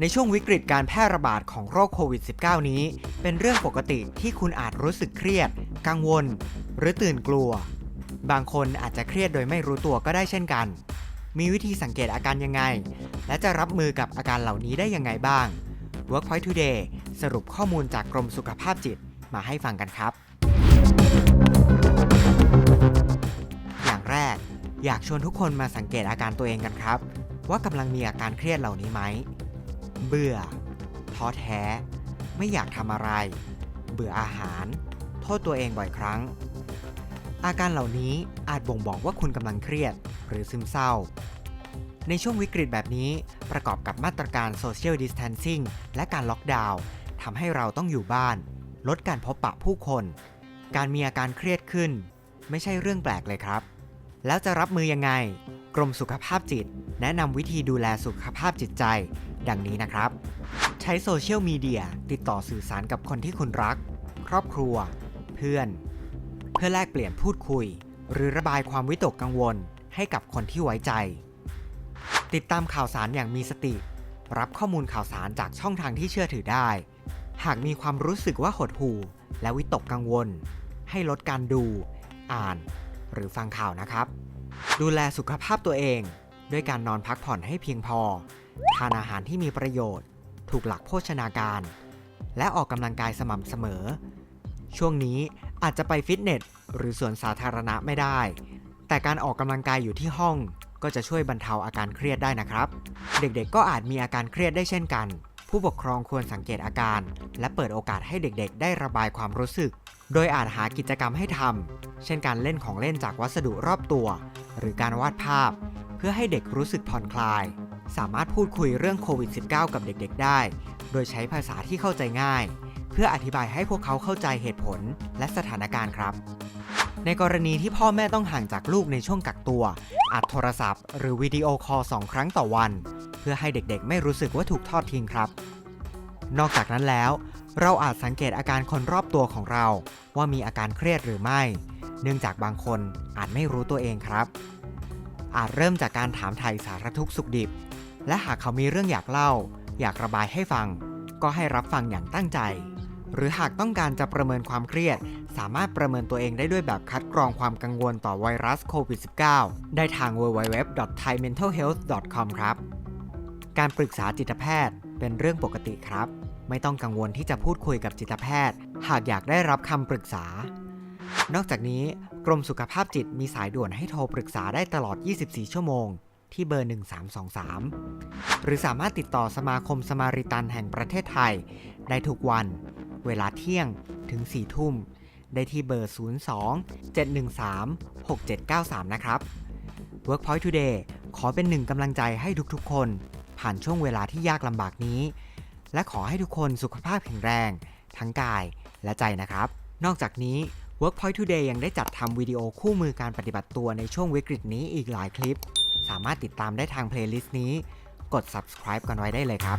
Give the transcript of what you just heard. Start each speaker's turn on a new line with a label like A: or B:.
A: ในช่วงวิกฤตการแพร่ระบาดของโรคโควิด -19 นี้ เป็นเรื่องปกติที่คุณอาจรู้สึกเครียด กังวล หรือตื่นกลัว บางคนอาจจะเครียดโดยไม่รู้ตัวก็ได้เช่นกัน มีวิธีสังเกตอาการยังไง และจะรับมือกับอาการเหล่านี้ได้ยังไงบ้าง Workpoint Today สรุปข้อมูลจากกรมสุขภาพจิตมาให้ฟังกันครับ อย่างแรก อยากชวนทุกคนมาสังเกตอาการตัวเองกันครับ ว่ากำลังมีอาการเครียดเหล่านี้ไหม เบื่อ ท้อแท้ ไม่อยากทำอะไร เบื่ออาหาร โทษตัวเองบ่อยครั้ง อาการเหล่านี้อาจบ่งบอกว่าคุณกำลังเครียดหรือซึมเศร้า ในช่วงวิกฤตแบบนี้ประกอบกับมาตรการ Social Distancing และการล็อกดาวน์ทำให้เราต้องอยู่บ้าน ลดการพบปะผู้คน การมีอาการเครียดขึ้น ไม่ใช่เรื่องแปลกเลยครับ แล้วจะรับมือยังไง กรมสุขภาพจิต แนะนำวิธีดูแลสุขภาพจิตใจ ดังนี้นะครับ ใช้โซเชียลมีเดียติดต่อสื่อสารกับคนที่คุณรัก ครอบครัว เพื่อน เพื่อแลกเปลี่ยนพูดคุย หรือระบายความวิตกกังวลให้กับคนที่ไว้ใจ ติดตามข่าวสารอย่างมีสติ รับข้อมูลข่าวสารจากช่องทางที่เชื่อถือได้ หากมีความรู้สึกว่าหดหู่ และวิตกกังวล ให้ลดการดู อ่าน หรือฟังข่าวนะครับ ดูแลสุขภาพตัวเอง ด้วยการนอนพักผ่อนให้เพียงพอ ทานอาหารที่มีประโยชน์ ถูกหลักโภชนาการ และออกกำลังกายสม่ำเสมอ ช่วงนี้อาจจะไปฟิตเนสหรือสวนสาธารณะไม่ได้ แต่การออกกำลังกายอยู่ที่ห้องก็จะช่วยบรรเทาอาการเครียดได้นะครับ เด็กๆก็อาจมีอาการเครียดได้เช่นกัน ผู้ปกครองควรสังเกตอาการ และเปิดโอกาสให้เด็กๆ ได้ระบายความรู้สึก โดยอาจหากิจกรรมให้ทำเช่นการเล่นของเล่นจากวัสดุรอบตัว หรือการวาดภาพ เพื่อให้เด็กรู้สึกผ่อนคลาย สามารถพูดคุยเรื่องโควิด -19 กับเด็กๆ ได้ โดยใช้ภาษาที่เข้าใจง่าย เพื่ออธิบายให้พวกเขาเข้าใจเหตุผลและสถานการณ์ครับ ในกรณีที่พ่อแม่ต้องห่างจากลูกในช่วงกักตัวอาจโทรศัพท์หรือวิดีโอคอลสองครั้งต่อวัน เพื่อให้เด็กๆ ไม่รู้สึกว่าถูกทอดทิ้งครับ นอกจากนั้นแล้ว เราอาจสังเกตอาการคนรอบตัวของเรา ว่ามีอาการเครียดหรือไม่ เนื่องจากบางคนอาจไม่รู้ตัวเองครับอาจเริ่มจากการถามไถ่สารทุกข์สุขดิบ และหากเขามีเรื่องอยากเล่า อยากระบายให้ฟัง ก็ให้รับฟังอย่างตั้งใจ หรือหากต้องการจะประเมินความเครียด สามารถประเมินตัวเองได้ด้วยแบบคัดกรองความกังวลต่อไวรัสโควิด -19 ได้ทาง www.thaimentalhealth.com ครับ การปรึกษาจิตแพทย์เป็นเรื่องปกติครับ ไม่ต้องกังวลที่จะพูดคุยกับจิตแพทย์ หากอยากได้รับคำปรึกษา นอกจากนี้กรมสุขภาพจิตมีสายด่วนให้โทรปรึกษาได้ตลอด 24 ชั่วโมง ที่เบอร์ 1323 หรือสามารถติดต่อสมาคมสมาริตันแห่งประเทศไทย ได้ทุกวัน เวลาเที่ยงถึง 4 ทุ่ม ได้ที่เบอร์ 02 713 6793 นะครับ Workpoint Today ขอเป็นหนึ่งกำลังใจให้ทุกๆ คน ผ่านช่วงเวลาที่ยากลำบากนี้ และขอให้ทุกคนสุขภาพแข็งแรง ทั้งกายและใจนะครับ นอกจากนี้ Workpoint Today ยังได้จัดทำวิดีโอคู่มือการปฏิบัติตัวในช่วงวิกฤตนี้อีกหลายคลิปามารถติดตามได้ทางเพลย์ลิสต์นี้ กด subscribe กันไว้ได้เลยครับ